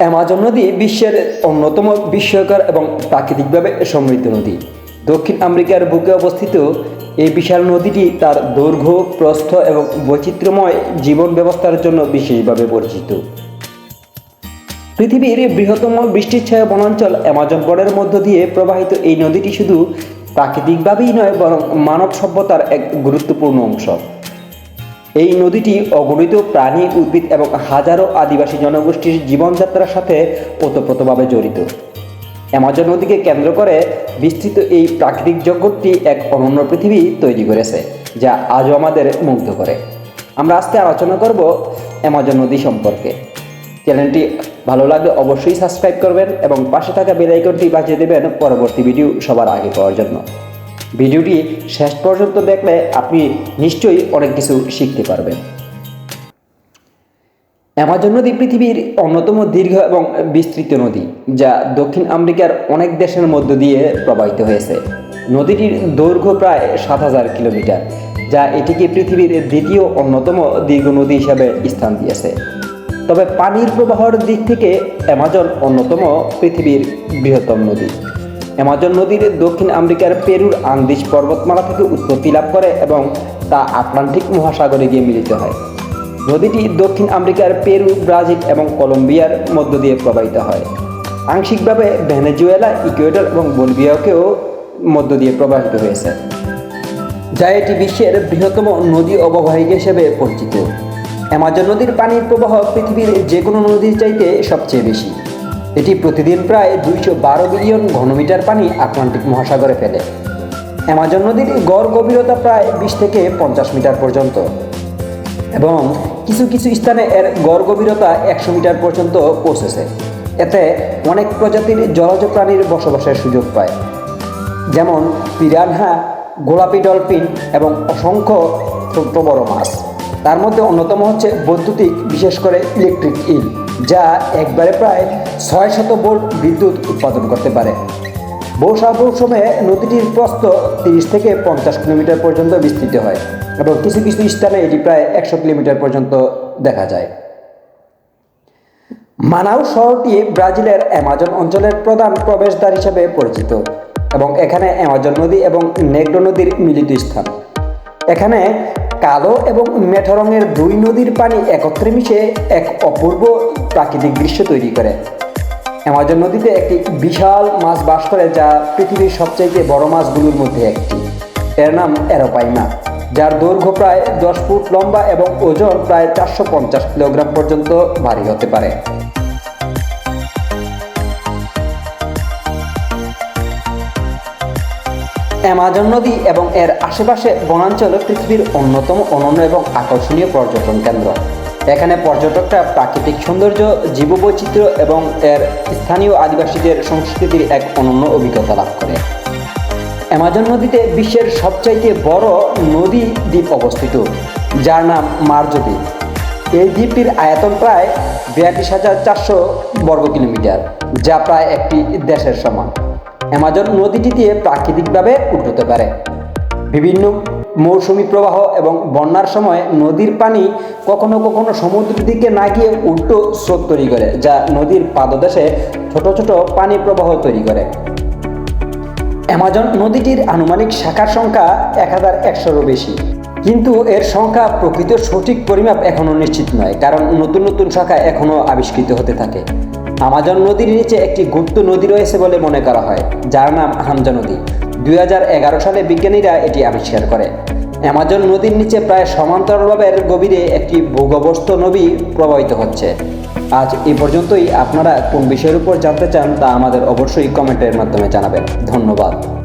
Amazon নদী বিশ্বের অন্যতম বিস্ময়কর এবং প্রাকৃতিকভাবে সমৃদ্ধ নদী। দক্ষিণ আমেরিকার বুকে অবস্থিত এই বিশাল নদীটি তার দৈর্ঘ্য, প্রস্থ এবং বৈচিত্র্যময় জীবন ব্যবস্থার জন্য বিশেষভাবে পরিচিত। পৃথিবীর বৃহত্তম বৃষ্টিচ্ছায়া বনাঞ্চল অ্যামাজন বনের মধ্য দিয়ে প্রবাহিত এই নদীটি শুধু প্রাকৃতিকভাবেই নয়, বরং মানব সভ্যতার এক গুরুত্বপূর্ণ অংশ। এই নদীটি অগণিত প্রাণী, উদ্ভিদ এবং হাজারো আদিবাসী জনগোষ্ঠীর জীবনযাত্রার সাথে ওতপ্রোতভাবে জড়িত। অ্যামাজন নদীকে কেন্দ্র করে বিস্তৃত এই প্রাকৃতিক জগৎটি এক অনন্য পৃথিবী তৈরি করেছে, যা আজও আমাদের মুগ্ধ করে। আমরা আজকে আলোচনা করব অ্যামাজন নদী সম্পর্কে। চ্যানেলটি ভালো লাগলে অবশ্যই সাবস্ক্রাইব করবেন এবং পাশে থাকা বেল আইকনটি বাজিয়ে দেবেন পরবর্তী ভিডিও সবার আগে পাওয়ার জন্য। ভিডিওটি শেষ পর্যন্ত দেখলে আপনি নিশ্চয়ই অনেক কিছু শিখতে পারবেন। অ্যামাজন নদী পৃথিবীর অন্যতম দীর্ঘ এবং বিস্তৃত নদী, যা দক্ষিণ আমেরিকার অনেক দেশের মধ্য দিয়ে প্রবাহিত হয়েছে। নদীটির দৈর্ঘ্য প্রায় সাত হাজার কিলোমিটার, যা এটিকে পৃথিবীর দ্বিতীয় অন্যতম দীর্ঘ নদী হিসাবে স্থান দিয়েছে। তবে পানির প্রবাহের দিক থেকে অ্যামাজন অন্যতম পৃথিবীর বৃহত্তম নদী। অ্যামাজন নদীর দক্ষিণ আমেরিকার পেরুর আন্দিজ পর্বতমালা থেকে উৎপত্তি লাভ করে এবং তা আটলান্টিক মহাসাগরে গিয়ে মিলিত হয়। নদীটি দক্ষিণ আমেরিকার পেরু, ব্রাজিল এবং কলম্বিয়ার মধ্য দিয়ে প্রবাহিত হয়। আংশিকভাবে ভেনেজুয়েলা, ইকুয়েডর এবং বলভিয়াকেও মধ্য দিয়ে প্রবাহিত হয়েছে। যা এটি বিশ্বের বৃহত্তম নদী অববাহিকা হিসেবে পরিচিত। অ্যামাজন নদীর পানির প্রবাহ পৃথিবীর যে কোনো নদীর চাইতে সবচেয়ে বেশি। এটি প্রতিদিন প্রায় দুইশো বারো বিলিয়ন ঘনমিটার পানি আটলান্টিক মহাসাগরে ফেলে। অ্যামাজন নদীর গড় গভীরতা প্রায় বিশ থেকে পঞ্চাশ মিটার পর্যন্ত। এবং কিছু কিছু স্থানে এর গড় গভীরতা একশো মিটার পর্যন্ত পৌঁছেছে। এতে অনেক প্রজাতির জলজ প্রাণীর বসবাসের সুযোগ পায়। যেমন পিরানহা, গোলাপি ডলফিন এবং অসংখ্য ছোট বড় মাছ। তার মধ্যে অন্যতম হচ্ছে বৈদ্যুতিক, বিশেষ করে ইলেকট্রিক ইল। যা একবারে প্রায় ছয় শত ভোল্ট বিদ্যুৎ উৎপাদন করতে পারে। বর্ষা মৌসুমে নদীটির প্রস্থ তিরিশ থেকে পঞ্চাশ কিলোমিটার পর্যন্ত বিস্তৃত হয় এবং কিছু কিছু স্থানে এটি প্রায় একশো কিলোমিটার পর্যন্ত দেখা যায়। মানাউ শহরটি ব্রাজিলের অ্যামাজন অঞ্চলের প্রধান প্রবেশদ্বার হিসেবে পরিচিত এবং এখানে অ্যামাজন নদী এবং নেগ্রো নদীর মিলিত স্থান। এখানে কালো এবং মেঠো রঙের দুই নদীর পানি একত্রে মিশে এক অপূর্ব প্রাকৃতিক দৃশ্য তৈরি করে। অ্যামাজন নদীতে একটি বিশাল মাছ বাস করে যা পৃথিবীর সবচেয়ে বড় মাছগুলোর মধ্যে একটি। এর নাম অ্যারোপাইমা যার দৈর্ঘ্য প্রায় দশ ফুট লম্বা এবং ওজন প্রায় চারশো পঞ্চাশ কিলোগ্রাম পর্যন্ত ভারী হতে পারে। অ্যামাজন নদী এবং এর আশেপাশে বনাঞ্চল পৃথিবীর অন্যতম অনন্য এবং আকর্ষণীয় পর্যটন কেন্দ্র। এখানে পর্যটকরা প্রাকৃতিক সৌন্দর্য, জীববৈচিত্র্য এবং এর স্থানীয় আদিবাসীদের সংস্কৃতির এক অনন্য অভিজ্ঞতা লাভ করে। অ্যামাজন নদীতে বিশ্বের সবচাইতে বড় নদী দ্বীপ অবস্থিত, যার নাম মার্জ দ্বীপ এই দ্বীপটির আয়তন প্রায় বিয়াল্লিশ হাজার চারশো বর্গ কিলোমিটার, যা প্রায় একটি দেশের সমান। অ্যামাজন নদীটি দিয়ে প্রাকৃতিকভাবে উঠতে পারে বিভিন্ন মৌসুমি প্রবাহ এবং বন্যার সময় নদীর পানি কখনো কখনো সমুদ্রের দিকে না গিয়ে উল্টো স্রোত তৈরি করে, যা নদীর পাদদেশে ছোট ছোট পানি প্রবাহ তৈরি করে। অ্যামাজন নদীটির আনুমানিক শাখার সংখ্যা এক হাজার একশোরও বেশি। কিন্তু এর সংখ্যা প্রকৃত সঠিক পরিমাপ এখনও নিশ্চিত নয়, কারণ নতুন নতুন শাখা এখনও আবিষ্কৃত হতে থাকে। আমাজন নদীর নিচে একটি গুপ্ত নদী রয়েছে বলে মনে করা হয়, যার নাম হামজা নদী। দুই হাজার এগারো সালে বিজ্ঞানীরা এটি আবিষ্কার করে। অ্যামাজন নদীর নিচে প্রায় সমান্তরালভাবে গভীরে একটি ভূগর্ভস্থ নদী প্রবাহিত হচ্ছে। আজ এ পর্যন্তই। আপনারা কোন বিষয়ের উপর জানতে চান তা আমাদের অবশ্যই কমেন্টের মাধ্যমে জানাবেন। ধন্যবাদ।